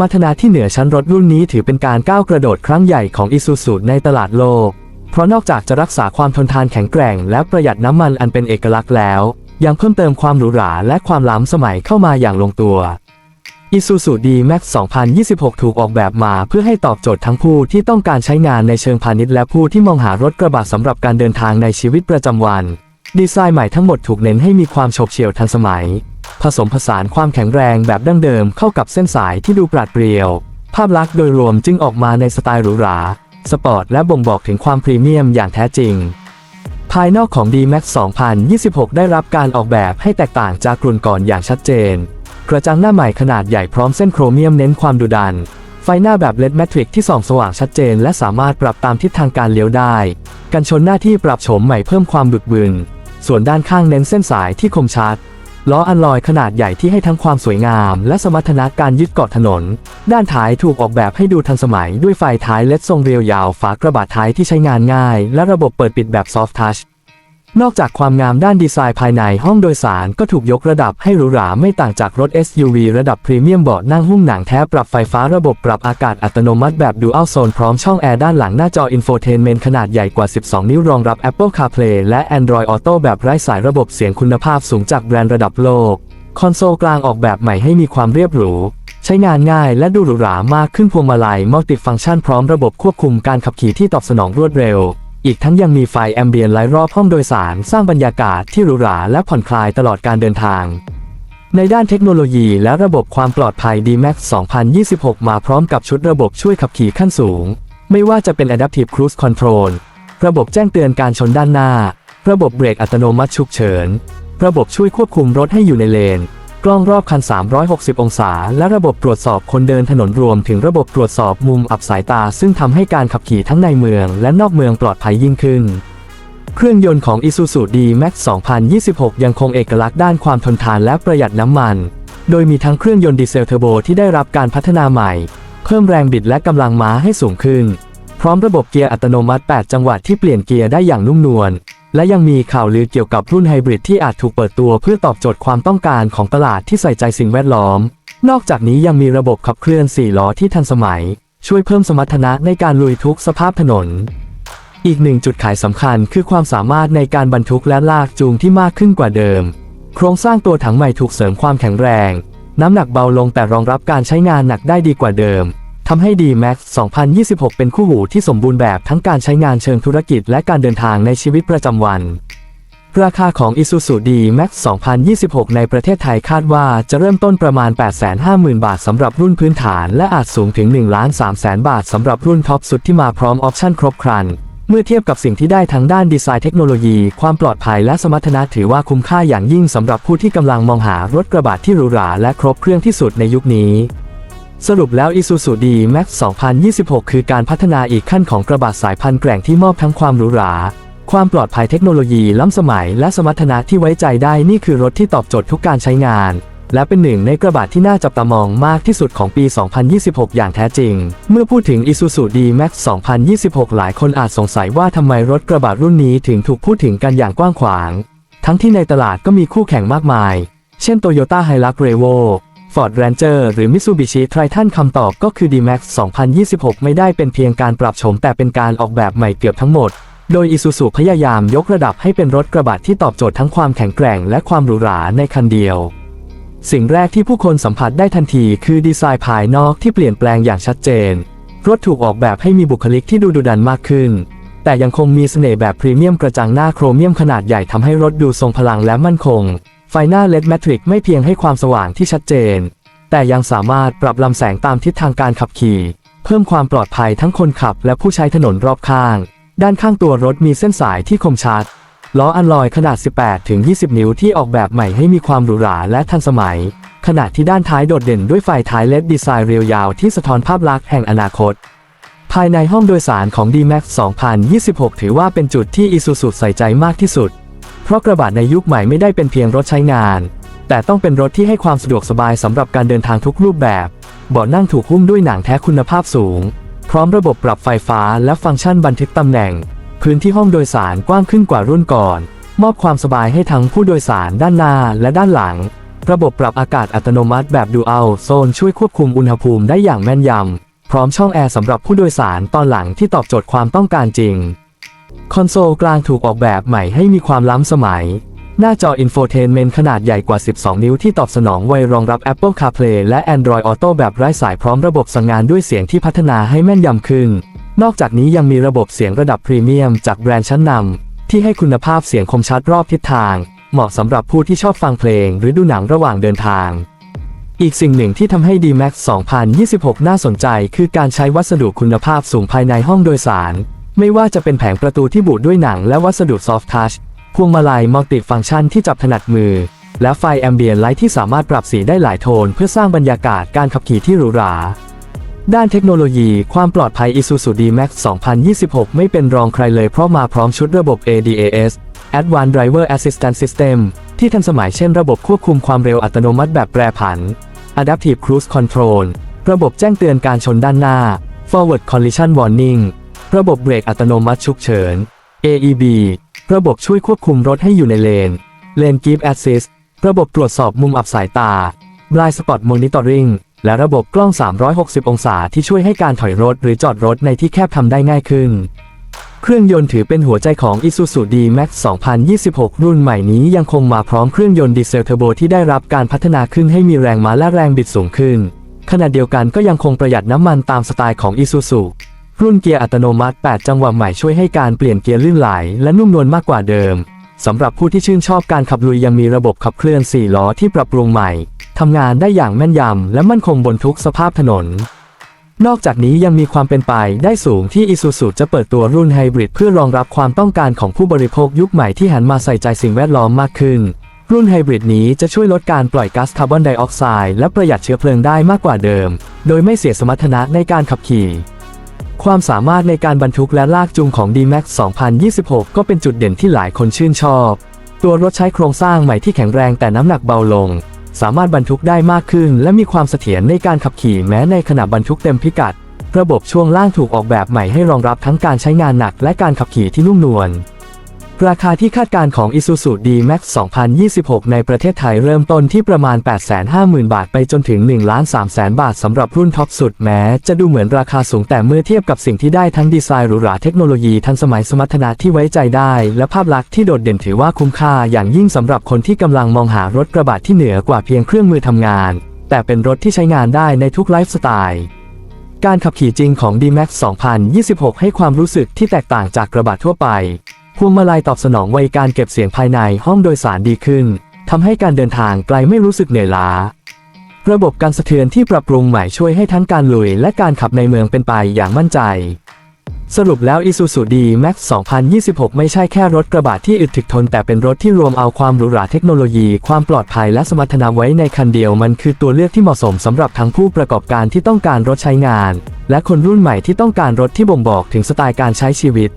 มรรถนะที่เหนือชั้นรถรุ่นนี้ถือเป็นการก้าวกระโดดครั้งใหญ่ของอิซูซูในตลาดโลก เพราะนอกจากจะรักษาความทนทานแข็งแกร่ง และประหยัดน้ำมันอันเป็นเอกลักษณ์แล้ว ยังเพิ่มเติมความหรูหราและความล้ำสมัยเข้ามาอย่างลงตัว Isuzu D-Max 2026 ถูกออกแบบมาเพื่อให้ตอบโจทย์ทั้งผู้ที่ต้องการใช้งานในเชิงพาณิชย์และผู้ที่มองหารถกระบะสำหรับการเดินทางในชีวิตประจำวัน ดีไซน์ใหม่ทั้งหมดถูกเน้นให้มีความโฉบเฉี่ยวทันสมัย ผสมผสานความแข็งแรงแบบดั้งเดิมเข้ากับเส้นสายที่ดูปราดเปรียว ภาพลักษณ์โดยรวมจึงออกมาในสไตล์หรูหรา สปอร์ตและบ่งบอกถึงความพรีเมียมอย่างแท้จริง ภายนอกของ D-Max 2026 ได้รับการออกแบบให้แตกต่างจากรุ่นก่อนอย่างชัดเจน กระจังหน้าใหม่ขนาดใหญ่พร้อมเส้นโครเมียมเน้นความดุดัน ไฟหน้าแบบเลดแมทริกที่ส่องสว่างชัดเจน และสามารถปรับตามทิศทางการเลี้ยวได้ กันชนหน้าที่ปรับโฉมใหม่เพิ่มความบึกบึน ส่วนด้านข้างเน้นเส้นสายที่คมชัด ล้ออัลลอยขนาดใหญ่ที่ให้ทั้งความสวยงาม และสมรรถนะการยึดเกาะถนน ด้านท้ายถูกออกแบบให้ดูทันสมัยด้วยไฟท้ายเลดทรงเรียวยาว ฝากระบะท้ายที่ใช้งานง่าย และระบบเปิดปิดแบบซอฟท์ทัช นอกจากความงามด้านดีไซน์ภายในห้องโดยสารก็ถูกยกระดับให้หรูหราไม่ต่างจากรถ SUV ระดับพรีเมียมเบาะนั่งหุ้มหนังแท้ปรับไฟฟ้าระบบปรับอากาศอัตโนมัติแบบ Dual Zone พร้อมช่องแอร์ด้านหลังหน้าจอ Infotainment ขนาดใหญ่กว่า 12 นิ้วรองรับ Apple CarPlay และ Android Auto แบบไร้สายระบบเสียงคุณภาพสูงจากแบรนด์ระดับโลก คอนโซลกลางออกแบบใหม่ให้มีความเรียบหรูใช้งานง่ายและดูหรูหรามากขึ้นพวงมาลัยมัลติฟังก์ชันพร้อมระบบควบคุมการขับขี่ที่ตอบสนองรวดเร็ว อีกทั้งยังมีไฟแอมเบียนไลท์รอบห้องโดยสาร สร้างบรรยากาศที่หรูหราและผ่อนคลายตลอดการเดินทาง ในด้านเทคโนโลยีและระบบความปลอดภัย D-Max 2026 มาพร้อมกับชุดระบบช่วยขับขี่ขั้นสูง ไม่ว่าจะเป็น Adaptive Cruise Control ระบบแจ้งเตือนการชนด้านหน้า ระบบเบรกอัตโนมัติฉุกเฉิน ระบบช่วยควบคุมรถให้อยู่ในเลน กล้องรอบคัน 360 องศา และระบบตรวจสอบคนเดินถนนรวมถึงระบบตรวจสอบมุมอับสายตา ซึ่งทำให้การขับขี่ทั้งในเมือง และนอกเมืองปลอดภัยยิ่งขึ้น เครื่องยนต์ของ Isuzu D-Max 2026 ยังคงเอกลักษณ์ด้านความทนทานและประหยัดน้ำมัน โดยมีทั้งเครื่องยนต์ดีเซลเทอร์โบที่ได้รับการพัฒนาใหม่ เพิ่มแรงบิดและกำลังม้าให้สูงขึ้น พร้อมระบบเกียร์อัตโนมัติ 8 จังหวะที่เปลี่ยนเกียร์ได้อย่างนุ่มนวล และยังมีข่าวลือเกี่ยวกับรุ่นไฮบริดที่อาจถูกเปิดตัวเพื่อตอบโจทย์ความต้องการของตลาดที่ใส่ใจสิ่งแวดล้อม นอกจากนี้ยังมีระบบขับเคลื่อน 4 ล้อที่ทันสมัย ช่วยเพิ่มสมรรถนะในการลุยทุกสภาพถนน อีกหนึ่งจุดขายสำคัญคือความสามารถในการบรรทุกและลากจูงที่มากขึ้นกว่าเดิม โครงสร้างตัวถังใหม่ถูกเสริมความแข็งแรง น้ำหนักเบาลงแต่รองรับการใช้งานหนักได้ดีกว่าเดิม ทำให้ D-Max 2026 เป็นคู่หูที่สมบูรณ์แบบทั้งการใช้งานเชิงธุรกิจและการเดินทางในชีวิตประจำวัน ราคาของ Isuzu D-Max 2026 ในประเทศไทยคาดว่าจะเริ่มต้นประมาณ 850,000 บาทสำหรับรุ่นพื้นฐาน และอาจสูงถึง 1 3 0 0 0 0 บาทสำหรับรุ่นท็อปสุดที่มาพร้อมออปชั่นครบครัน เมื่อเทียบกับสิ่งที่ได้ทั้งด้านดีไซน์เทคโนโลยี ความปลอดภัยและสมรรถนะถือว่าคุ้มค่าอย่างยิ่งสำหรับผู้ที่กำลังมองหารถกระบะที่หรูหราและครบเครื่องที่สุดในยุคนี้ สรุปแล้ว Isuzu D-Max 2026 คือการพัฒนาอีกขั้นของกระบะสายพันธุ์แกร่งที่มอบทั้งความหรูหรา ความปลอดภัยเทคโนโลยีล้ำสมัย และสมรรถนะที่ไว้ใจได้นี่คือรถที่ตอบโจทย์ทุกการใช้งาน และเป็นหนึ่งในกระบะที่น่าจับตามองมากที่สุดของปี 2026 อย่างแท้จริง เมื่อพูดถึง Isuzu D-Max 2026 หลายคนอาจสงสัยว่าทำไมรถกระบะรุ่นนี้ถึงถูกพูดถึงกันอย่างกว้างขวาง ทั้งที่ในตลาดก็มีคู่แข่งมากมาย เช่น Toyota Hilux Revo Ford Ranger หรือ Mitsubishi Triton คำตอบก็คือ D-Max 2026 ไม่ได้เป็นเพียงการปรับโฉมแต่เป็นการออกแบบใหม่เกือบทั้งหมด โดย Isuzu พยายามยกระดับให้เป็นรถกระบะที่ตอบโจทย์ทั้งความแข็งแกร่งและความหรูหราในคันเดียวสิ่งแรกที่ผู้คนสัมผัสได้ทันทีคือดีไซน์ภายนอกที่เปลี่ยนแปลงอย่างชัดเจน รถถูกออกแบบให้มีบุคลิกที่ดูดุดันมากขึ้น แต่ยังคงมีเสน่ห์แบบพรีเมียมกระจังหน้าโครเมียมขนาดใหญ่ทำให้รถดูทรงพลังและมั่นคง ไฟหน้าเลดแมทริกไม่เพียงให้ความสว่างที่ชัดเจน แต่ยังสามารถปรับลำแสงตามทิศทางการขับขี่ เพิ่มความปลอดภัยทั้งคนขับและผู้ใช้ถนนรอบข้าง ด้านข้างตัวรถมีเส้นสายที่คมชัด ล้ออัลลอยขนาด 18 ถึง 20 นิ้วที่ออกแบบใหม่ให้มีความหรูหราและทันสมัย ขณะที่ด้านท้ายโดดเด่นด้วยไฟท้ายเลดดีไซน์เรียวยาวที่สะท้อนภาพลักษณ์แห่งอนาคตภายในห้องโดยสารของ D-Max 2026 ถือว่าเป็นจุดที่ Isuzu ใส่ใจมากที่สุด เพราะกระบะในยุคใหม่ไม่ได้เป็นเพียงรถใช้งาน แต่ต้องเป็นรถที่ให้ความสะดวกสบายสำหรับการเดินทางทุกรูปแบบ เบาะนั่งถูกหุ้มด้วยหนังแท้คุณภาพสูง พร้อมระบบปรับไฟฟ้าและฟังก์ชันบันทึกตำแหน่ง พื้นที่ห้องโดยสารกว้างขึ้นกว่ารุ่นก่อน มอบความสบายให้ทั้งผู้โดยสารด้านหน้าและด้านหลัง ระบบปรับอากาศอัตโนมัติแบบ Dual Zone ช่วยควบคุมอุณหภูมิได้อย่างแม่นยำพร้อมช่องแอร์สำหรับผู้โดยสารตอนหลังที่ตอบโจทย์ความต้องการจริง คอนโซลกลางถูกออกแบบใหม่ให้มีความล้ำสมัย หน้าจออินโฟเทนเมนต์ขนาดใหญ่กว่า 12 นิ้วที่ตอบสนองไวรองรับ Apple CarPlay และ Android Auto แบบไร้สายพร้อมระบบสั่งงานด้วยเสียงที่พัฒนาให้แม่นยำขึ้น นอกจากนี้ยังมีระบบเสียงระดับพรีเมียมจากแบรนด์ชั้นนำที่ให้คุณภาพเสียงคมชัดรอบทิศทาง เหมาะสำหรับผู้ที่ชอบฟังเพลง หรือดูหนังระหว่างเดินทางอีกสิ่งหนึ่งที่ทำให้ D-Max 2026 น่าสนใจ คือการใช้วัสดุคุณภาพสูงภายในห้องโดยสาร ไม่ว่าจะเป็นแผงประตูที่บุด้วยหนังและวัสดุ Soft Touch พวงมาลัยมัลติฟังก์ชันที่จับถนัดมือ และไฟแอมเบียนไลท์ที่สามารถปรับสีได้หลายโทน เพื่อสร้างบรรยากาศการขับขี่ที่หรูหราด้านเทคโนโลยี ความปลอดภัย Isuzu D-Max 2026 ไม่เป็นรองใครเลยเพราะมาพร้อมชุดระบบ ADAS Advanced Driver Assistance System ที่ทันสมัยเช่นระบบควบคุมความเร็วอัตโนมัติแบบแปรผัน Adaptive Cruise Control ระบบแจ้งเตือนการชนด้านหน้า Forward Collision Warning ระบบเบรกอัตโนมัติฉุกเฉิน AEB ระบบช่วยควบคุมรถให้อยู่ในเลน Lane Keep Assist ระบบตรวจสอบมุมอับสายตา Blind Spot Monitoring และระบบกล้อง 360 องศาที่ช่วยให้การถอยรถหรือจอดรถในที่แคบทำได้ง่ายขึ้น เครื่องยนต์ถือเป็นหัวใจของ Isuzu D-Max 2026 รุ่นใหม่นี้ยังคงมาพร้อมเครื่องยนต์ดีเซลเทอร์โบที่ได้รับการพัฒนาขึ้นให้มีแรงม้าและแรงบิดสูงขึ้น ขณะเดียวกันก็ยังคงประหยัดน้ำมันตามสไตล์ของ Isuzu รุ่นเกียร์อัตโนมัติ 8 จังหวะใหม่ช่วยให้การเปลี่ยนเกียร์ลื่นไหลและนุ่มนวลมากกว่าเดิม สำหรับผู้ที่ชื่นชอบการขับลุยยังมีระบบขับเคลื่อน 4 ล้อที่ปรับปรุงใหม่ ทำงานได้อย่างแม่นยำและมั่นคงบนทุกสภาพถนน นอกจากนี้ยังมีความเป็นไปได้สูงที่ Isuzu จะเปิดตัวรุ่นไฮบริดเพื่อรองรับความต้องการของผู้บริโภคยุคใหม่ที่หันมาใส่ใจสิ่งแวดล้อมมากขึ้น รุ่นไฮบริดนี้จะช่วยลดการปล่อยก๊าซคาร์บอนไดออกไซด์และประหยัดเชื้อเพลิงได้มากกว่าเดิม โดยไม่เสียสมรรถนะในการขับขี่ ความสามารถในการบรรทุกและลากจูงของ D-Max 2026 ก็เป็นจุดเด่นที่หลายคนชื่นชอบ ตัวรถใช้โครงสร้างใหม่ที่แข็งแรงแต่น้ำหนักเบาลง สามารถบรรทุกได้มากขึ้น และมีความเสถียรในการขับขี่แม้ในขณะบรรทุกเต็มพิกัด ระบบช่วงล่างถูกออกแบบใหม่ให้รองรับทั้งการใช้งานหนักและการขับขี่ที่นุ่มนวล ราคาที่คาดการณ์ของ Isuzu D-Max 2026 ในประเทศไทยเริ่มต้นที่ประมาณ 850,000 บาทไปจนถึง 1 3 0 0 0 0 บาทสำหรับรุ่นท็อปสุดแม้ จะดูเหมือนราคาสูงแต่เมื่อเทียบกับสิ่งที่ได้ทั้งดีไซน์หรูหราเทคโนโลยีทันสมัยสมรรถนะที่ไว้ใจได้ และภาพลักษณ์ที่โดดเด่นถือว่าคุ้มค่าอย่างยิ่งสำหรับคนที่กำลังมองหารถกระบะที่เหนือกว่าเพียงเครื่องมือทำงาน แต่เป็นรถที่ใช้งานได้ในทุกไลฟ์สไตล์การขับขี่จริงของ D-Max 2026 ให้ความรู้สึกที่แตกต่างจากกระบะทั่วไป พวงมาลัยตอบสนองไวการเก็บเสียงภายในห้องโดยสารดีขึ้นทำให้การเดินทางไกลไม่รู้สึกเหนื่อยล้า ระบบการสะเทือนที่ปรับปรุงใหม่ช่วยให้ทั้งการลุยและการขับในเมืองเป็นไปอย่างมั่นใจ สรุปแล้ว Isuzu D-Max 2026 ไม่ใช่แค่รถกระบะที่อึดถึกทน แต่เป็นรถที่รวมเอาความหรูหราเทคโนโลยี ความปลอดภัยและสมรรถนะไว้ในคันเดียวมันคือตัวเลือกที่เหมาะสมสำหรับทั้งผู้ประกอบการที่ต้องการรถใช้งาน และคนรุ่นใหม่ที่ต้องการรถที่บ่งบอกถึงสไตล์การใช้ชีวิต